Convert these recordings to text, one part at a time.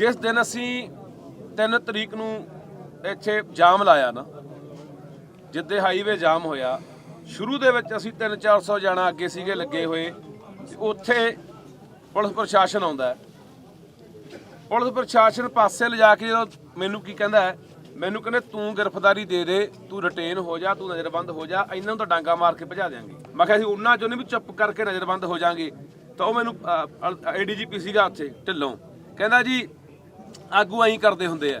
ਜਿਸ ਦਿਨ ਅਸੀਂ 3 ਤਰੀਕ ਨੂੰ ਇੱਥੇ ਜਾਮ ਲਾਇਆ ਨਾ, ਜਿੱਦੇ ਹਾਈਵੇ ਜਾਮ ਹੋਇਆ, ਸ਼ੁਰੂ ਦੇ ਵਿੱਚ ਅਸੀਂ 3-400 ਜਾਣਾ ਅੱਗੇ ਸੀਗੇ ਲੱਗੇ ਹੋਏ ਉੱਥੇ ਪੁਲਿਸ ਪ੍ਰਸ਼ਾਸਨ ਆਉਂਦਾ ਪੁਲਿਸ ਪ੍ਰਸ਼ਾਸਨ ਪਾਸੇ ਲਿਜਾ ਕੇ ਜਦੋਂ ਮੈਨੂੰ ਕੀ ਕਹਿੰਦਾ ਮੈਨੂੰ ਕਹਿੰਦੇ, ਤੂੰ ਗ੍ਰਿਫਤਾਰੀ ਦੇ ਦੇ, ਤੂੰ ਰਿਟੇਨ ਹੋ ਜਾ, ਤੂੰ ਨਜ਼ਰਬੰਦ ਹੋ ਜਾ ਇਹਨਾਂ ਨੂੰ ਤਾਂ ਡਾਂਗਾ ਮਾਰ ਕੇ ਭਜਾ ਦੇਾਂਗੇ ਮੈਂ ਕਿਹਾ ਸੀ ਉਹਨਾਂ ਚੋਂ ਨਹੀਂ ਵੀ ਚੁੱਪ ਕਰਕੇ ਨਜ਼ਰਬੰਦ ਹੋ ਜਾਾਂਗੇ? ਤਾਂ ਉਹ ਮੈਨੂੰ ਏਡੀਜੀਪੀ ਸੀਗਾ ਉੱਥੇ, ਢਿੱਲੋਂ। ਕਹਿੰਦਾ ਜੀ ਆਗੂ ਐਂ ਕਰਦੇ ਹੁੰਦੇ ਆ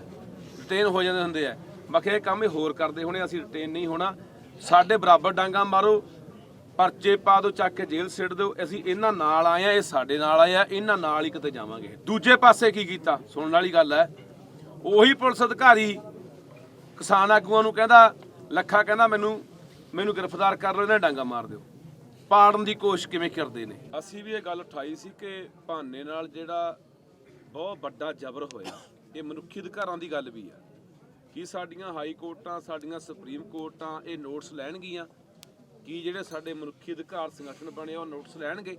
ਰਿਟੇਨ ਹੋ ਜਾਂਦੇ ਹੁੰਦੇ ਆ। ਬਾਕੀ ਇਹ ਕੰਮ ਇਹ ਹੋਰ ਕਰਦੇ ਹੋਣੇ, ਅਸੀਂ ਰਿਟੇਨ ਨਹੀਂ ਹੋਣਾ। ਸਾਡੇ ਬਰਾਬਰ ਡਾਂਗਾ ਮਾਰੋ, ਪਰਚੇ ਪਾ ਦਿਓ, ਚੱਕ ਕੇ ਜੇਲ੍ਹ ਸਿੱਟ ਦਿਓ। ਅਸੀਂ ਇਹਨਾਂ ਨਾਲ ਆਏ ਆ, ਇਹ ਸਾਡੇ ਨਾਲ ਆਏ ਆ, ਇਹਨਾਂ ਨਾਲ ਹੀ ਕਿਤੇ ਜਾਵਾਂਗੇ। ਦੂਜੇ ਪਾਸੇ ਕੀ ਕੀਤਾ? ਸੁਣਨ ਵਾਲੀ ਗੱਲ ਹੈ, ਉਹੀ ਪੁਲਿਸ ਅਧਿਕਾਰੀ ਕਿਸਾਨ ਆਗੂਆਂ ਨੂੰ ਕਹਿੰਦਾ, ਲੱਖਾ ਕਹਿੰਦਾ, ਮੈਨੂੰ ਮੈਨੂੰ ਗ੍ਰਿਫਤਾਰ ਕਰ ਲਓ, ਇਹਨਾਂ ਨੇ ਡਾਂਗਾ ਮਾਰ ਦਿਓ। ਪਾੜਨ ਦੀ ਕੋਸ਼ਿਸ਼ ਕਿਵੇਂ ਕਰਦੇ ਨੇ? ਅਸੀਂ ਵੀ ਇਹ ਗੱਲ ਉਠਾਈ ਸੀ ਕਿ ਬਹਾਨੇ ਨਾਲ ਜਿਹੜਾ ਬਹੁਤ ਵੱਡਾ ਜ਼ਬਰ ਹੋਇਆ। ਇਹ ਮਨੁੱਖੀ ਅਧਿਕਾਰਾਂ ਦੀ ਗੱਲ ਵੀ ਆ। ਕੀ ਸਾਡੀਆਂ ਹਾਈ ਕੋਰਟਾਂ, ਸਾਡੀਆਂ ਸੁਪਰੀਮ ਕੋਰਟਾਂ ਇਹ ਨੋਟਸ ਲੈਣਗੀਆਂ? ਕੀ ਜਿਹੜੇ ਸਾਡੇ ਮਨੁੱਖੀ ਅਧਿਕਾਰ ਸੰਗਠਨ ਬਣੇ ਆ, ਉਹ ਨੋਟਸ ਲੈਣਗੇ?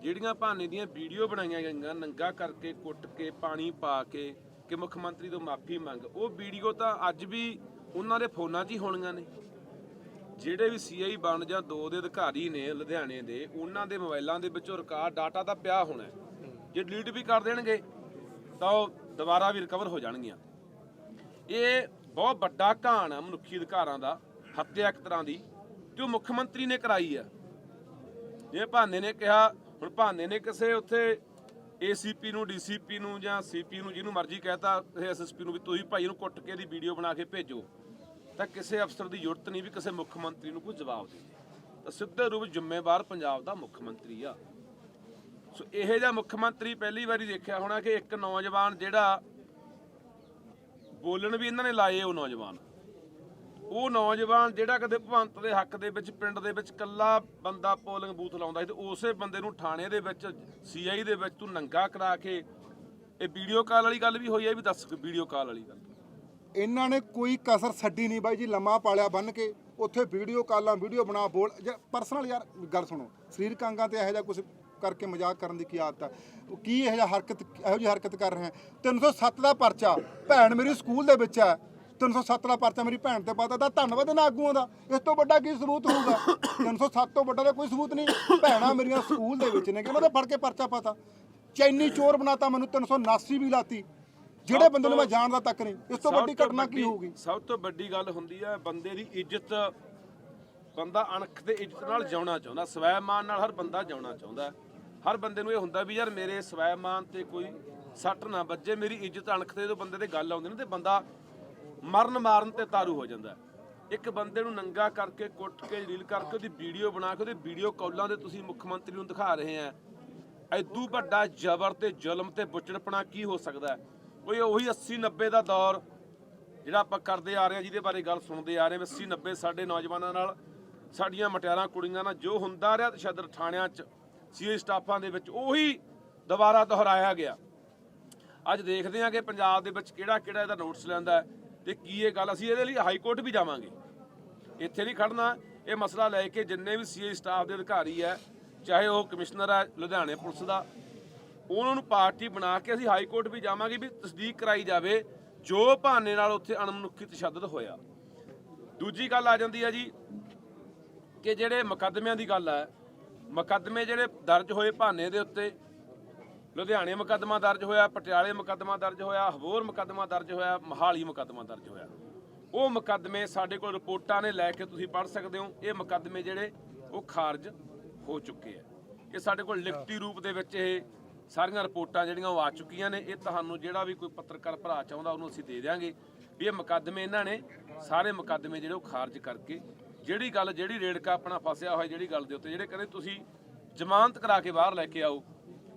ਜਿਹੜੀਆਂ ਭਾਨੇ ਦੀਆਂ ਵੀਡੀਓ ਬਣਾਈਆਂ ਗਈਆਂ, ਨੰਗਾ ਕਰਕੇ ਕੁੱਟ ਕੇ, ਪਾਣੀ ਪਾ ਕੇ ਕਿ ਮੁੱਖ ਮੰਤਰੀ ਤੋਂ ਮਾਫੀ ਮੰਗ, ਉਹ ਵੀਡੀਓ ਤਾਂ ਅੱਜ ਵੀ ਉਹਨਾਂ ਦੇ ਫੋਨਾਂ 'ਚ ਹੀ ਹੋਣੀਆਂ ਨੇ। ਜਿਹੜੇ ਵੀ ਸੀਆਈ ਬਣ ਜਾਂ ਦੋ ਦੇ ਅਧਿਕਾਰੀ ਨੇ ਲੁਧਿਆਣੇ ਦੇ, ਉਹਨਾਂ ਦੇ ਮੋਬਾਈਲਾਂ ਦੇ ਵਿੱਚੋਂ ਰਿਕਾਰਡ, ਡਾਟਾ ਤਾਂ ਪਿਆ ਹੋਣਾ। ਜੇ ਡਿਲੀਟ ਵੀ ਕਰ ਦੇਣਗੇ, ਤਾਂ ਉਹ ਦੁਬਾਰਾ ਵੀ ਰਿਕਵਰ ਹੋ ਜਾਣਗੀਆਂ। ਇਹ ਬਹੁਤ ਵੱਡਾ ਘਾਣ ਆ ਮਨੁੱਖੀ ਅਧਿਕਾਰਾਂ ਦਾ, ਹੱਤਿਆ ਇੱਕ ਤਰ੍ਹਾਂ ਦੀ, ਤੇ ਮੁੱਖ ਮੰਤਰੀ ਨੇ ਕਰਾਈ ਆ। ਜੇ ਭਾਨੇ ਨੇ ਕਿਹਾ, ਹੁਣ ਭਾਨੇ ਨੇ ਕਿਸੇ ਉੱਥੇ ਏਸੀਪੀ ਨੂੰ ਡੀਸੀਪੀ ਨੂੰ ਜਾਂ ਸੀਪੀ ਨੂੰ ਜਿਹਨੂੰ ਮਰਜ਼ੀ ਕਹਤਾ ਐਸਐਸਪੀ ਨੂੰ ਵੀ ਤੁਸੀਂ ਭਾਈ ਇਹਨੂੰ ਕੁੱਟ ਕੇ ਦੀ ਵੀਡੀਓ ਬਣਾ ਕੇ ਭੇਜੋ, ਤਾਂ ਕਿਸੇ ਅਫਸਰ ਦੀ ਜ਼ਰੂਰਤ ਨਹੀਂ ਵੀ ਕਿਸੇ ਮੁੱਖ ਮੰਤਰੀ ਨੂੰ ਕੋਈ ਜਵਾਬ ਦੇ ਤਾਂ ਸਿੱਧੇ ਰੂਪ ਜ਼ਿੰਮੇਵਾਰ ਪੰਜਾਬ ਦਾ ਮੁੱਖ ਮੰਤਰੀ ਆ। ਸੋ ਇਹੋ ਜਿਹਾ ਮੁੱਖ ਮੰਤਰੀ ਪਹਿਲੀ ਵਾਰੀ ਦੇਖਿਆ ਹੋਣਾ ਕਿ ਇੱਕ ਨੌਜਵਾਨ ਜਿਹੜਾ ਬੋਲਣ ਵੀ ਇਹਨਾਂ ਨੇ ਲਾਏ ਉਹ ਨੌਜਵਾਨ। ਉਹ ਨੌਜਵਾਨ ਜਿਹੜਾ ਕਦੇ ਭਵੰਤ ਦੇ ਹੱਕ ਦੇ ਵਿੱਚ, ਪਿੰਡ ਦੇ ਵਿੱਚ ਕੱਲਾ ਬੰਦਾ ਪੋਲਿੰਗ ਬੂਥ ਲਾਉਂਦਾ ਸੀ ਤੇ ਉਸੇ ਬੰਦੇ ਨੂੰ ਥਾਣੇ ਦੇ ਵਿੱਚ, ਸੀਆਈ ਦੇ ਵਿੱਚ ਤੂੰ ਨੰਗਾ ਕਰਾ ਕੇ ਇਹ ਵੀਡੀਓ ਕਾਲ ਵਾਲੀ ਗੱਲ ਵੀ ਹੋਈ ਹੈ ਵੀ ਦੱਸ ਵੀਡੀਓ ਕਾਲ ਵਾਲੀ ਗੱਲ। ਇਹਨਾਂ ਨੇ ਕੋਈ ਕਸਰ ਛੱਡੀ ਨਹੀਂ ਬਾਈ ਜੀ, ਲੰਮਾ ਪਾਲਿਆ ਬੰਨ ਕੇ, ਉੱਥੇ ਵੀਡੀਓ ਕਾਲਾਂ, ਵੀਡੀਓ ਬਣਾ, ਬੋਲ ਪਰਸਨਲ ਯਾਰ, ਗੱਲ ਸੁਣੋ, ਸਰੀਰਕ ਅੰਗਾਂ ਤੇ ਇਹੋ ਜਿਹਾ ਕੁਝ ਕਰਕੇ ਮਜ਼ਾਕ ਕਰਨ ਦੀ ਕੀ ਆਦਤ ਉਹ ਕੀ ਇਹੋ ਜਿਹਾ ਹਰਕਤ ਇਹੋ ਜਿਹੀ ਹਰਕਤ ਕਰ ਰਹੇ ਹੈ? 307 ਦਾ ਪਰਚਾ ਭੈਣ ਮੇਰੀ ਸਕੂਲ ਦੇ ਵਿੱਚ ਹੈ। 307 ਦਾ ਪਰਚਾ ਮੇਰੀ ਭੈਣ ਤੇ ਪਾਤਾ ਦਾ ਧੰਨਵਾਦ ਇਹਨਾਂ ਆਗੂਆਂ ਦਾ। ਇਸ ਤੋਂ ਵੱਡਾ ਕੀ ਸਬੂਤ ਹੋਊਗਾ? 307 ਤੋਂ ਵੱਡਾ ਕੋਈ ਸਬੂਤ ਨਹੀਂ। ਭੈਣਾਂ ਮੇਰੀਆਂ ਸਕੂਲ ਦੇ ਵਿੱਚ ਨੇ ਕਿ ਤਾਂ ਫੜ ਕੇ ਪਰਚਾ ਪਾਤਾ। ਚੈਨੀ ਚੋਰ ਬਣਾਤਾ ਮੈਨੂੰ 379 ਵੀ ਲਾਤੀ। ਜਿਹੜੇ ਬੰਦੇ ਨੂੰ ਮੈਂ ਜਾਣਦਾ ਤੱਕ ਨਹੀਂ। ਇਸ ਤੋਂ ਵੱਡੀ ਘਟਨਾ ਕੀ ਹੋਊਗੀ? ਸਭ ਤੋਂ ਵੱਡੀ ਗੱਲ ਹੁੰਦੀ ਹੈ ਬੰਦੇ ਦੀ ਇੱਜ਼ਤ ਬੰਦਾ ਅਣਖ ਤੇ ਇੱਜ਼ਤ ਨਾਲ ਜਿਉਣਾ ਚਾਹੁੰਦਾ ਸਵੈਮਾਨ ਨਾਲ ਹਰ ਬੰਦਾ ਜਿਉਣਾ ਚਾਹੁੰਦਾ ਹੈ। ਹਰ ਬੰਦੇ ਨੂੰ ਇਹ ਹੁੰਦਾ ਵੀ ਯਾਰ ਮੇਰੇ ਸਵੈਮਾਨ ਤੇ ਕੋਈ ਸੱਟ ਨਾ ਵੱਜੇ, ਮੇਰੀ ਇੱਜ਼ਤ ਅਣਖ ਤੇ ਜਦੋਂ ਬੰਦੇ ਤੇ ਗੱਲ ਆਉਂਦੀ ਨਾ ਤੇ ਬੰਦਾ ਮਰਨ ਮਾਰਨ ਤੇ ਤਾਰੂ ਹੋ ਜਾਂਦਾ। ਇੱਕ ਬੰਦੇ ਨੂੰ ਨੰਗਾ ਕਰਕੇ ਕੁੱਟ ਕੇ ਰੀਲ ਕਰਕੇ ਉਹਦੀ ਵੀਡੀਓ ਬਣਾ ਕੇ, ਉਹਦੇ ਵੀਡੀਓ ਕਾਲਾਂ ਦੇ ਤੁਸੀਂ ਮੁੱਖ ਮੰਤਰੀ ਨੂੰ ਦਿਖਾ ਰਹੇ ਆ। ਐਦੂ ਵੱਡਾ ਜ਼ਬਰ ਤੇ ਜ਼ੁਲਮ ਤੇ ਬੁੱਚੜਪਣਾ ਕੀ ਹੋ ਸਕਦਾ? ਕੋਈ ਉਹੀ 80 90 ਦਾ ਦੌਰ ਜਿਹੜਾ ਆਪਾਂ ਕਰਦੇ ਆ ਰਹੇ ਹਾਂ ਜਿਹਦੇ ਬਾਰੇ ਗੱਲ ਸੁਣਦੇ ਆ ਰਹੇ ਹਾਂ 80 90 ਸਾਡੇ ਨੌਜਵਾਨਾਂ ਨਾਲ, ਸਾਡੀਆਂ ਮਟਿਆਰਾਂ, ਕੁੜੀਆਂ ਨਾਲ ਜੋ ਹੁੰਦਾ ਰਿਹਾ ਸ਼ਦਰ ਥਾਣਿਆਂ 'ਚ ਸੀਏ ਸਟਾਫਾਂ ਦੇ ਵਿੱਚ ਉਹੀ ਦੁਬਾਰਾ ਦੁਹਰਾਇਆ ਗਿਆ। ਅੱਜ ਦੇਖਦੇ ਹਾਂ ਕਿ ਪੰਜਾਬ ਦੇ ਵਿੱਚ ਕਿਹੜਾ ਕਿਹੜਾ ਇਹਦਾ ਨੋਟਿਸ ਲੈਂਦਾ ਹੈ ਤੇ ਕੀ ਇਹ ਗੱਲ ਅਸੀਂ ਇਹਦੇ ਲਈ ਹਾਈ ਕੋਰਟ ਵੀ ਜਾਵਾਂਗੇ। ਇੱਥੇ ਨਹੀਂ ਖੜਨਾ ਇਹ ਮਸਲਾ ਲੈ ਕੇ ਜਿੰਨੇ ਵੀ ਸੀਏ ਸਟਾਫ ਦੇ ਅਧਿਕਾਰੀ ਹੈ, ਚਾਹੇ ਉਹ ਕਮਿਸ਼ਨਰ ਹੈ, ਲੁਧਿਆਣੇ ਪੁਲਿਸ ਦਾ, ਉਹਨਾਂ ਨੂੰ ਪਾਰਟੀ ਬਣਾ ਕੇ ਅਸੀਂ ਹਾਈ ਕੋਰਟ ਵੀ ਜਾਵਾਂਗੇ ਵੀ ਤਸਦੀਕ ਕਰਾਈ ਜਾਵੇ, ਜੋ ਬਹਾਨੇ ਨਾਲ ਉੱਥੇ ਅਣਮਨੁੱਖੀ ਤਸ਼ੱਦਦ ਹੋਇਆ। ਦੂਜੀ ਗੱਲ ਆ ਜਾਂਦੀ ਹੈ ਜੀ ਕਿ ਜਿਹੜੇ ਮੁਕੱਦਮਿਆਂ ਦੀ ਗੱਲ ਹੈ ਮੁਕੱਦਮੇ ਜਿਹੜੇ ਦਰਜ ਹੋਏ ਬਹਾਨੇ ਦੇ ਉੱਤੇ ਲੁਧਿਆਣੇ ਮੁਕੱਦਮਾ ਦਰਜ ਹੋਇਆ ਪਟਿਆਲੇ ਮੁਕੱਦਮਾ ਦਰਜ ਹੋਇਆ ਹਬੋਰ ਮੁਕੱਦਮਾ ਦਰਜ ਹੋਇਆ ਮਹਾਲੀ ਮੁਕੱਦਮਾ ਦਰਜ ਹੋਇਆ। ਉਹ ਮੁਕੱਦਮੇ ਸਾਡੇ ਕੋਲ ਰਿਪੋਰਟਾਂ ਨੇ ਲੈ ਕੇ ਤੁਸੀਂ ਪੜ੍ਹ ਸਕਦੇ ਹੋ। ਇਹ ਮੁਕੱਦਮੇ ਜਿਹੜੇ ਉਹ ਖਾਰਜ ਹੋ ਚੁੱਕੇ ਆ। ਇਹ ਸਾਡੇ ਕੋਲ ਲਿਖਤੀ ਰੂਪ ਦੇ ਵਿੱਚ ਇਹ ਸਾਰੀਆਂ ਰਿਪੋਰਟਾਂ ਜਿਹੜੀਆਂ ਉਹ ਆ ਚੁੱਕੀਆਂ ਨੇ। ਇਹ ਤੁਹਾਨੂੰ ਜਿਹੜਾ ਵੀ ਕੋਈ ਪੱਤਰਕਾਰ ਭਰਾ ਚਾਹੁੰਦਾ ਉਹਨੂੰ ਅਸੀਂ ਦੇ ਦਿਆਂਗੇ ਵੀ ਇਹ ਮੁਕੱਦਮੇ ਇਹਨਾਂ ਨੇ ਸਾਰੇ ਮੁਕੱਦਮੇ ਜਿਹੜੇ ਉਹ ਖਾਰਜ ਕਰਕੇ ਜਿਹੜੀ ਗੱਲ ਜਿਹੜੀ ਰੇੜਕਾ ਆਪਣਾ ਫਸਿਆ ਹੋਇਆ ਜਿਹੜੀ ਗੱਲ ਦੇ ਉੱਤੇ ਜਿਹੜੇ ਕਹਿੰਦੇ ਤੁਸੀਂ ਜ਼ਮਾਨਤ ਕਰਾ ਕੇ ਬਾਹਰ ਲੈ ਕੇ ਆਓ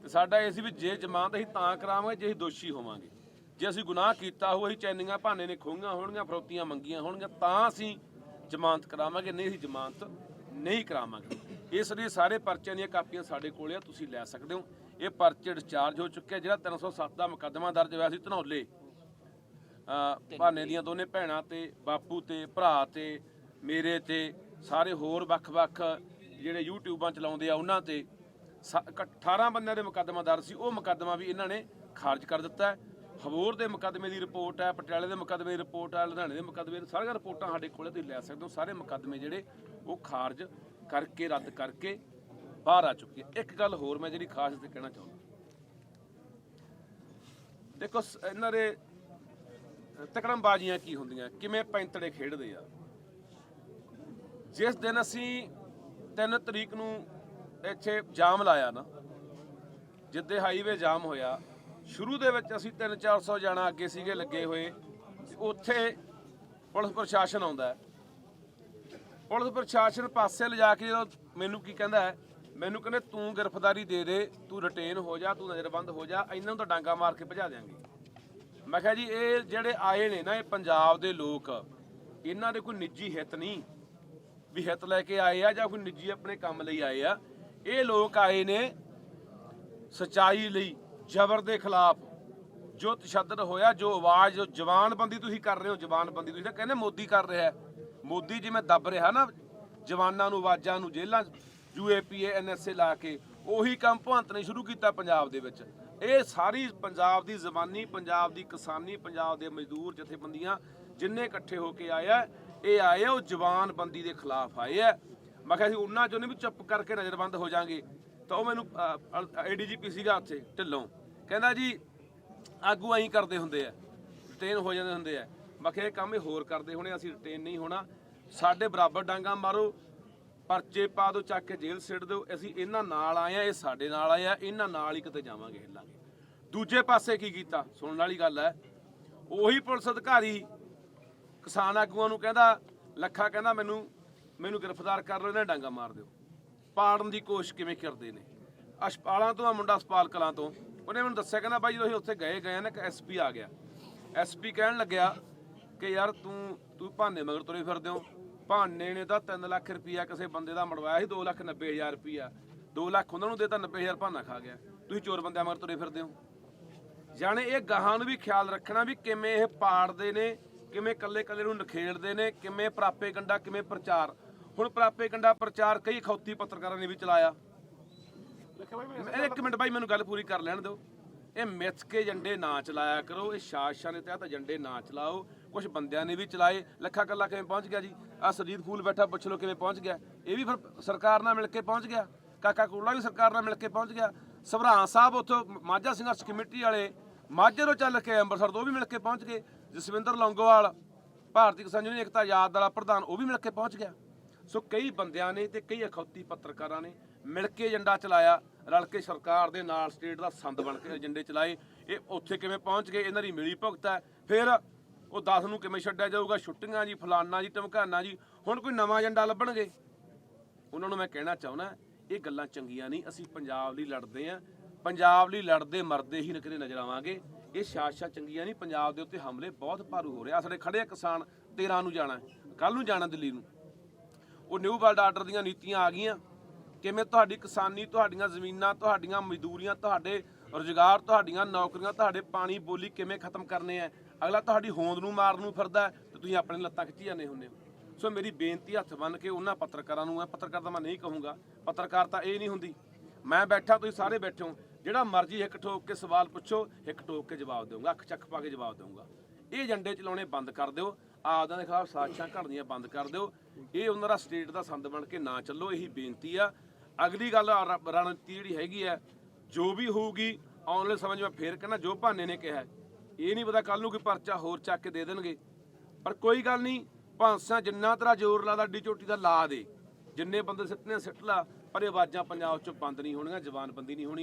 ਤੇ ਸਾਡਾ ਇਹ ਸੀ ਵੀ ਜੇ ਜ਼ਮਾਨਤ ਅਸੀਂ ਤਾਂ ਕਰਾਵਾਂਗੇ ਜੇ ਅਸੀਂ ਦੋਸ਼ੀ ਹੋਵਾਂਗੇ। ਜੇ ਅਸੀਂ ਗੁਨਾਹ ਕੀਤਾ ਹੋਇਆ ਅਸੀਂ ਚੈਨੀਆਂ ਭਾਨੇ ਨੇ ਖੋਹੀਆਂ ਹੋਣਗੀਆਂ ਫਰੋਤੀਆਂ ਮੰਗੀਆਂ ਹੋਣਗੀਆਂ ਤਾਂ ਅਸੀਂ ਜ਼ਮਾਨਤ ਕਰਾਵਾਂਗੇ ਨਹੀਂ ਅਸੀਂ ਜ਼ਮਾਨਤ ਨਹੀਂ ਕਰਾਵਾਂਗੇ। ਇਸ ਲਈ ਸਾਰੇ ਪਰਚਿਆਂ ਦੀਆਂ ਕਾਪੀਆਂ ਸਾਡੇ ਕੋਲ ਆ ਤੁਸੀਂ ਲੈ ਸਕਦੇ ਹੋ। ਇਹ ਪਰਚੇ ਡਿਸਚਾਰਜ ਹੋ ਚੁੱਕੇ। ਜਿਹੜਾ 307 ਦਾ ਮੁਕੱਦਮਾ ਦਰਜ ਹੋਇਆ ਸੀ ਧਨੌਲੇ। ਭਾਨੇ ਦੀਆਂ ਦੋਨੇ ਭੈਣਾਂ ਤੇ ਬਾਪੂ ਤੇ ਭਰਾ ਤੇ ਮੇਰੇ ਤੇ ਸਾਰੇ ਹੋਰ ਵੱਖ-ਵੱਖ ਜਿਹੜੇ ਯੂਟਿਊਬਾਂ ਚਲਾਉਂਦੇ ਆ, ਉਹਨਾਂ ਤੇ ਸ- 18 ਬੰਦਿਆਂ ਦੇ ਮੁਕੱਦਮਾ ਦਰ ਸੀ। ਉਹ ਮੁਕੱਦਮਾ ਵੀ ਇਹਨਾਂ ਨੇ ਖਾਰਜ ਕਰ ਦਿੱਤਾ ਹਵੋਰ ਦੇ ਮੁਕੱਦਮੇ ਦੀ ਰਿਪੋਰਟ ਹੈ, ਪਟਿਆਲੇ ਦੇ ਮੁਕੱਦਮੇ ਦੀ ਰਿਪੋਰਟ ਹੈ, ਲੁਧਿਆਣੇ ਦੇ ਮੁਕੱਦਮੇ ਦੀ ਸਾਰੀਆਂ ਰਿਪੋਰਟਾਂ ਸਾਡੇ ਕੋਲੇ ਤੁਸੀਂ ਲੈ ਸਕਦੇ ਹੋ। ਸਾਰੇ ਮੁਕੱਦਮੇ ਜਿਹੜੇ ਉਹ ਖਾਰਜ ਕਰਕੇ, ਰੱਦ ਕਰਕੇ ਬਾਹਰ ਆ ਚੁੱਕੇ ਆ। ਇੱਕ ਗੱਲ ਹੋਰ ਮੈਂ ਜਿਹੜੀ ਖਾਸ ਤੇ ਕਹਿਣਾ ਚਾਹੁੰਦਾ। ਦੇਖੋ ਸ- ਇਹਨਾਂ ਦੇ ਤਕੜਮਬਾਜ਼ੀਆਂ ਕੀ ਹੁੰਦੀਆਂ, ਕਿਵੇਂ ਪੈਂਤੜੇ ਖੇਡਦੇ ਆ। ਜਿਸ ਦਿਨ ਅਸੀਂ 3 ਤਰੀਕ ਨੂੰ ਇੱਥੇ ਜਾਮ ਲਾਇਆ ਨਾ, ਜਿੱਦੇ ਹਾਈਵੇ ਜਾਮ ਹੋਇਆ, ਸ਼ੁਰੂ ਦੇ ਵਿੱਚ ਅਸੀਂ 3-400 ਜਾਣਾ ਅੱਗੇ ਸੀਗੇ ਲੱਗੇ ਹੋਏ ਉੱਥੇ ਪੁਲਿਸ ਪ੍ਰਸ਼ਾਸਨ ਆਉਂਦਾ ਪੁਲਿਸ ਪ੍ਰਸ਼ਾਸਨ ਪਾਸੇ ਲਿਜਾ ਕੇ ਜਦੋਂ ਮੈਨੂੰ ਕੀ ਕਹਿੰਦਾ ਮੈਨੂੰ ਕਹਿੰਦੇ, ਤੂੰ ਗ੍ਰਿਫਤਾਰੀ ਦੇ ਦੇ, ਤੂੰ ਰਿਟੇਨ ਹੋ ਜਾ, ਤੂੰ ਨਜ਼ਰਬੰਦ ਹੋ ਜਾ ਇਹਨਾਂ ਨੂੰ ਤਾਂ ਡਾਂਗਾ ਮਾਰ ਕੇ ਭਜਾ ਦਿਆਂਗੇ। ਮੈਂ ਕਿਹਾ ਜੀ, ਇਹ ਜਿਹੜੇ ਆਏ ਨੇ ਨਾ, ਇਹ ਪੰਜਾਬ ਦੇ ਲੋਕ, ਇਹਨਾਂ ਦੇ ਕੋਈ ਨਿੱਜੀ ਹਿੱਤ ਨਹੀਂ। ਵੀ ਹਿੱਤ ਲੈ ਕੇ ਆਏ ਆ ਜਾਂ ਕੋਈ ਨਿੱਜੀ ਆਪਣੇ ਕੰਮ ਲਈ ਆਏ ਆ, ਇਹ ਲੋਕ ਆਏ ਨੇ ਸਚਾਈ ਲਈ, ਜ਼ਬਰ ਦੇ ਖਿਲਾਫ। ਜੋ ਤਸ਼ੱਦਦ ਹੋਇਆ, ਜੋ ਆਵਾਜ਼, ਜੋ ਜਵਾਨਬੰਦੀ ਤੁਸੀਂ ਕਰ ਰਹੇ ਹੋ ਜਵਾਨਬੰਦੀ ਤੁਸੀਂ ਤਾਂ ਕਹਿੰਦੇ ਮੋਦੀ ਕਰ ਰਿਹਾ ਮੋਦੀ ਜਿਵੇਂ ਦੱਬ ਰਿਹਾ ਨਾ, ਜਵਾਨਾਂ ਨੂੰ, ਆਵਾਜ਼ਾਂ ਨੂੰ ਜੇਲ੍ਹਾਂ ਯੂਏਪੀਏ ਐਨਐਸਏ ਲਾ ਕੇ, ਉਹੀ ਕੰਮ ਭਵੰਤ ਨੇ ਸ਼ੁਰੂ ਕੀਤਾ ਪੰਜਾਬ ਦੇ ਵਿੱਚ। ਇਹ ਸਾਰੀ ਪੰਜਾਬ ਦੀ ਜ਼ਬਾਨੀ, ਪੰਜਾਬ ਦੀ ਕਿਸਾਨੀ, ਪੰਜਾਬ ਦੇ ਮਜ਼ਦੂਰ ਜਥੇਬੰਦੀਆਂ ਜਿੰਨੇ ਇਕੱਠੇ ਹੋ ਕੇ ਆਇਆ ਇਹ ਆਏ ਆ, ਉਹ ਜਵਾਨਬੰਦੀ ਦੇ ਖਿਲਾਫ ਆਏ ਆ। ਮੈਂ ਕਿਹਾ ਸੀ, ਉਹਨਾਂ ਚੋਂ ਨਹੀਂ ਵੀ ਚੁੱਪ ਕਰਕੇ ਨਜ਼ਰਬੰਦ ਹੋ ਜਾਾਂਗੇ। ਤਾਂ ਉਹ ਮੈਨੂੰ ਏਡੀਜੀਪੀ ਸੀਗਾ ਉੱਥੇ, ਢਿੱਲੋਂ। ਕਹਿੰਦਾ ਜੀ, ਆਗੂ ਐਂ ਕਰਦੇ ਹੁੰਦੇ ਆ ਰਿਟੇਨ ਹੋ ਜਾਂਦੇ ਹੁੰਦੇ ਆ। ਮੈਂ ਕਿਹਾ, ਇਹ ਕੰਮ ਇਹ ਹੋਰ ਕਰਦੇ ਹੋਣੇ, ਅਸੀਂ ਰਿਟੇਨ ਨਹੀਂ ਹੋਣਾ। ਸਾਡੇ ਬਰਾਬਰ ਡਾਂਗਾ ਮਾਰੋ, ਪਰਚੇ ਪਾ ਦਿਓ, ਚੱਕ ਕੇ ਜੇਲ੍ਹ ਸਿੱਟ ਦਿਓ। ਅਸੀਂ ਇਹਨਾਂ ਨਾਲ ਆਏ ਆ, ਇਹ ਸਾਡੇ ਨਾਲ ਆਏ ਆ, ਇਹਨਾਂ ਨਾਲ ਹੀ ਕਿਤੇ ਜਾਵਾਂਗੇ ਹਿੱਲਾਂਗੇ। ਦੂਜੇ ਪਾਸੇ ਕੀ ਕੀਤਾ? ਸੁਣਨ ਵਾਲੀ ਗੱਲ ਹੈ, ਉਹੀ ਪੁਲਿਸ ਅਧਿਕਾਰੀ ਕਿਸਾਨ ਆਗੂਆਂ ਨੂੰ ਕਹਿੰਦਾ, ਲੱਖਾ ਕਹਿੰਦਾ, ਮੈਨੂੰ ਮੈਨੂੰ ਗ੍ਰਿਫਤਾਰ ਕਰ ਲਓ, ਇਹਨਾਂ ਡਾਂਗਾ ਮਾਰ ਦਿਓ। ਪਾੜਨ ਦੀ ਕੋਸ਼ਿਸ਼ ਕਿਵੇਂ ਕਰਦੇ ਨੇ? ਅਸ਼ਪਾਲਾਂ ਤੋਂ ਆ, ਮੁੰਡਾ ਅਸਪਾਲ ਕਲਾਂ ਤੋਂ। ਉਹਨੇ ਮੈਨੂੰ ਦੱਸਿਆ, ਕਹਿੰਦਾ, ਬਾਈ, ਜਦੋਂ ਅਸੀਂ ਉੱਥੇ ਗਏ ਗਏ ਨਾ, ਇੱਕ ਐਸਪੀ ਆ ਗਿਆ। ਐਸਪੀ ਕਹਿਣ ਲੱਗਿਆ ਕਿ, ਯਾਰ, ਤੂੰ ਤੂੰ ਭਾਨੇ ਮਗਰ ਤੁਰੇ ਫਿਰਦੇ ਹੋ। ਭਾਨੇ ਨੇ ਤਾਂ 3 ਲੱਖ ਰੁਪਈਆ ਕਿਸੇ ਬੰਦੇ ਦਾ ਮੜਵਾਇਆ ਸੀ 2 ਲੱਖ 90 ਹਜ਼ਾਰ ਰੁਪਈਆ 2 ਲੱਖ ਉਹਨਾਂ ਨੂੰ ਦੇਤਾ 90 ਹਜ਼ਾਰ ਭਾਨਾ ਖਾ ਗਿਆ। ਤੁਸੀਂ ਚੋਰ ਬੰਦਿਆਂ ਮਗਰ ਤੁਰੇ ਫਿਰਦੇ ਹੋ। ਜਾਣੇ ਇਹ ਗਾਹਾਂ ਨੂੰ ਵੀ ਖਿਆਲ ਰੱਖਣਾ ਵੀ ਕਿਵੇਂ ਇਹ ਪਾੜਦੇ ਨੇ ਕਿਵੇਂ ਕੱਲੇ ਕੱਲੇ ਨੂੰ ਨਖੇੜਦੇ ਨੇ, ਕਿਵੇਂ ਪ੍ਰਾਪੇ ਗੰਡਾ ਕਿਵੇਂ ਪ੍ਰਚਾਰ? ਹੁਣ ਪ੍ਰਾਪੇ ਗੰਡਾ ਪ੍ਰਚਾਰ ਕਈ ਖੌਤੀ ਪੱਤਰਕਾਰਾਂ ਨੇ ਵੀ ਚਲਾਇਆ। ਇੱਕ ਮਿੰਟ ਬਾਈ, ਮੈਨੂੰ ਗੱਲ ਪੂਰੀ ਕਰ ਲੈਣ ਦਿਓ। ਇਹ ਮਿੱਥ ਕੇ ਏਜੰਡੇ ਨਾ ਚਲਾਇਆ ਕਰੋ, ਇਹ ਸ਼ਾਸਕਾਂ ਦੇ ਤਹਿਤ ਏਜੰਡੇ ਨਾ ਚਲਾਓ। ਕੁਝ ਬੰਦਿਆਂ ਨੇ ਵੀ ਚਲਾਏ। ਲੱਖਾ ਕੱਲਾ ਕਿਵੇਂ ਪਹੁੰਚ ਗਿਆ ਜੀ? ਆ ਸਰਜੀਤ ਫੂਲ ਬੈਠਾ, ਪੁੱਛ ਲਓ ਕਿਵੇਂ ਪਹੁੰਚ ਗਿਆ। ਇਹ ਵੀ ਫਿਰ ਸਰਕਾਰ ਨਾਲ ਮਿਲ ਕੇ ਪਹੁੰਚ ਗਿਆ। ਕਾਕਾ ਕੋਲਾ ਵੀ ਸਰਕਾਰ ਨਾਲ ਮਿਲ ਕੇ ਪਹੁੰਚ ਗਿਆ। ਸਭਰਾਂ ਸਾਹਿਬ ਉੱਥੋਂ ਮਾਝਾ ਸੰਘਰਸ਼ ਕਮੇਟੀ ਵਾਲੇ ਮਾਝੇ ਤੋਂ ਚੱਲ ਕੇ ਅੰਮ੍ਰਿਤਸਰ ਤੋਂ ਉਹ ਵੀ ਮਿਲ ਕੇ ਪਹੁੰਚ ਗਏ। ਜਸਵਿੰਦਰ ਲੌਂਗੋਵਾਲ, ਭਾਰਤੀ ਕਿਸਾਨ ਯੂਨੀਅਨ ਏਕਤਾ ਯਾਦ ਵਾਲਾ ਪ੍ਰਧਾਨ, ਉਹ ਵੀ ਮਿਲ ਕੇ ਪਹੁੰਚ ਗਿਆ। ਸੋ ਕਈ ਬੰਦਿਆਂ ਨੇ ਤੇ ਕਈ ਅਖੌਤੀ ਪੱਤਰਕਾਰਾਂ ਨੇ ਮਿਲ ਕੇ ਏਜੰਡਾ ਚਲਾਇਆ। ਰਲ ਕੇ ਸਰਕਾਰ ਦੇ ਨਾਲ ਸਟੇਟ ਦਾ ਸੰਦ ਬਣ ਕੇ ਏਜੰਡੇ ਚਲਾਏ। ਇਹ ਉੱਥੇ ਕਿਵੇਂ ਪਹੁੰਚ ਗਏ, ਇਹਨਾਂ ਦੀ ਮਿਲੀ ਭੁਗਤ ਹੈ। ਫਿਰ ਉਹ 10 ਨੂੰ ਕਿਵੇਂ ਛੱਡਿਆ ਜਾਊਗਾ? ਛੁੱਟੀਆਂ ਜੀ, ਫਲਾਨਾ ਜੀ ਧਮਕਾਨਾ ਜੀ, ਹੁਣ ਕੋਈ ਨਵਾਂ ਏਜੰਡਾ ਲੱਭਣਗੇ? ਉਹਨਾਂ ਨੂੰ ਮੈਂ ਕਹਿਣਾ ਚਾਹੁੰਦਾ, ਇਹ ਗੱਲਾਂ ਚੰਗੀਆਂ ਨਹੀਂ। ਅਸੀਂ ਪੰਜਾਬ ਲਈ ਲੜਦੇ ਆਂ ਪੰਜਾਬ ਲਈ ਲੜਦੇ, ਮਰਦੇ ਹੀ ਨਕਰੇ ਨਜ਼ਰ ਆਵਾਂਗੇ। ਇਹ ਸ਼ਾਸਾ ਚੰਗੀਆਂ ਨਹੀਂ, ਪੰਜਾਬ ਦੇ ਉੱਤੇ ਹਮਲੇ ਬਹੁਤ ਭਾਰੂ ਹੋ ਰਿਹਾ ਸਾਡੇ ਖੜੇ ਕਿਸਾਨ 13 ਨੂੰ ਜਾਣਾ ਕੱਲ ਨੂੰ ਜਾਣਾ ਦਿੱਲੀ ਨੂੰ। ਉਹ ਨਿਊ ਵਰਲਡ ਆਰਡਰ ਦੀਆਂ ਨੀਤੀਆਂ ਆ ਗਈਆਂ। ਕਿਵੇਂ ਤੁਹਾਡੀ ਕਿਸਾਨੀ, ਤੁਹਾਡੀਆਂ ਜ਼ਮੀਨਾਂ, ਤੁਹਾਡੀਆਂ ਮਜ਼ਦੂਰੀਆਂ, ਤੁਹਾਡੇ ਰੁਜ਼ਗਾਰ, ਤੁਹਾਡੀਆਂ ਨੌਕਰੀਆਂ, ਤੁਹਾਡੇ ਪਾਣੀ, ਬੋਲੀ ਕਿਵੇਂ ਖਤਮ ਕਰਨੇ ਆ? ਅਗਲਾ ਤੁਹਾਡੀ ਹੋਂਦ ਨੂੰ ਮਾਰਨ ਨੂੰ ਫਿਰਦਾ ਹੈ ਤੇ ਤੁਸੀਂ ਆਪਣੇ ਲੱਤਾਂ ਖਿੱਚੀ ਜਾਂਦੇ ਹੁੰਦੇ ਹੋ। ਸੋ ਮੇਰੀ ਬੇਨਤੀ ਹੱਥ ਬੰਨ ਕੇ ਉਹਨਾਂ ਪੱਤਰਕਾਰਾਂ ਨੂੰ ਹੈ ਪੱਤਰਕਾਰ ਤਾਂ ਮੈਂ ਨਹੀਂ ਕਹੂੰਗਾ, ਪੱਤਰਕਾਰ ਤਾਂ ਇਹ ਨਹੀਂ ਹੁੰਦੀ। ਮੈਂ ਬੈਠਾ, ਤੁਸੀਂ ਸਾਰੇ ਬੈਠੇ ਹੋ। ਜਿਹੜਾ ਮਰਜ਼ੀ ਇੱਕ ਠੋਕ ਕੇ ਸਵਾਲ ਪੁੱਛੋ, ਇੱਕ ਠੋਕ ਕੇ ਜਵਾਬ ਦੇਵਾਂਗਾ ਅੱਖ ਚੱਖ ਪਾ ਕੇ ਜਵਾਬ ਦੇਵਾਂਗਾ ਇਹ ਏਜੰਡੇ ਚਲਾਉਣੇ ਬੰਦ ਕਰ ਦਿਓ, ਆਪਦਾਂ ਦੇ ਖਿਲਾਫ ਸਾਜ਼ਿਸ਼ਾਂ ਘੜਨੀਆਂ ਬੰਦ ਕਰ ਦਿਓ। ਇਹ ਉਹਨਾਂ ਦਾ ਸਟੇਟ ਦਾ ਸੰਦ ਬਣ ਕੇ ਨਾ ਚੱਲੋ, ਇਹੀ ਬੇਨਤੀ ਆ। ਅਗਲੀ ਗੱਲ ਰਣਨੀਤੀ ਜਿਹੜੀ ਹੈਗੀ ਹੈ ਜੋ ਵੀ ਹੋਊਗੀ, ਆਉਣ ਵਾਲੇ ਸਮੇਂ 'ਚ ਮੈਂ ਫੇਰ ਕਹਿੰਦਾ, ਜੋ ਭਾਨੇ ਨੇ ਕਿਹਾ, ਇਹ ਨਹੀਂ ਪਤਾ ਕੱਲ ਨੂੰ ਕੋਈ ਪਰਚਾ ਹੋਰ ਚੱਕ ਕੇ ਦੇ ਦੇਣਗੇ। ਪਰ ਕੋਈ ਗੱਲ ਨਹੀਂ, ਭਾਂਸਾ ਜਿੰਨਾ ਤੇਰਾ ਜ਼ੋਰ ਲਾਦਾ ਅੱਡੀ ਚੋਟੀ ਦਾ ਲਾ ਦੇ। ਜਿੰਨੇ ਬੰਦੇ ਸਿੱਟਨੇ ਸਿੱਟ ਲਾ, ਪਰ ਇਹ ਆਵਾਜ਼ਾਂ ਪੰਜਾਬ 'ਚ ਬੰਦ ਨਹੀਂ ਹੋਣੀਆਂ ਜ਼ਬਾਨਬੰਦੀ ਨਹੀਂ ਹੋਣੀ।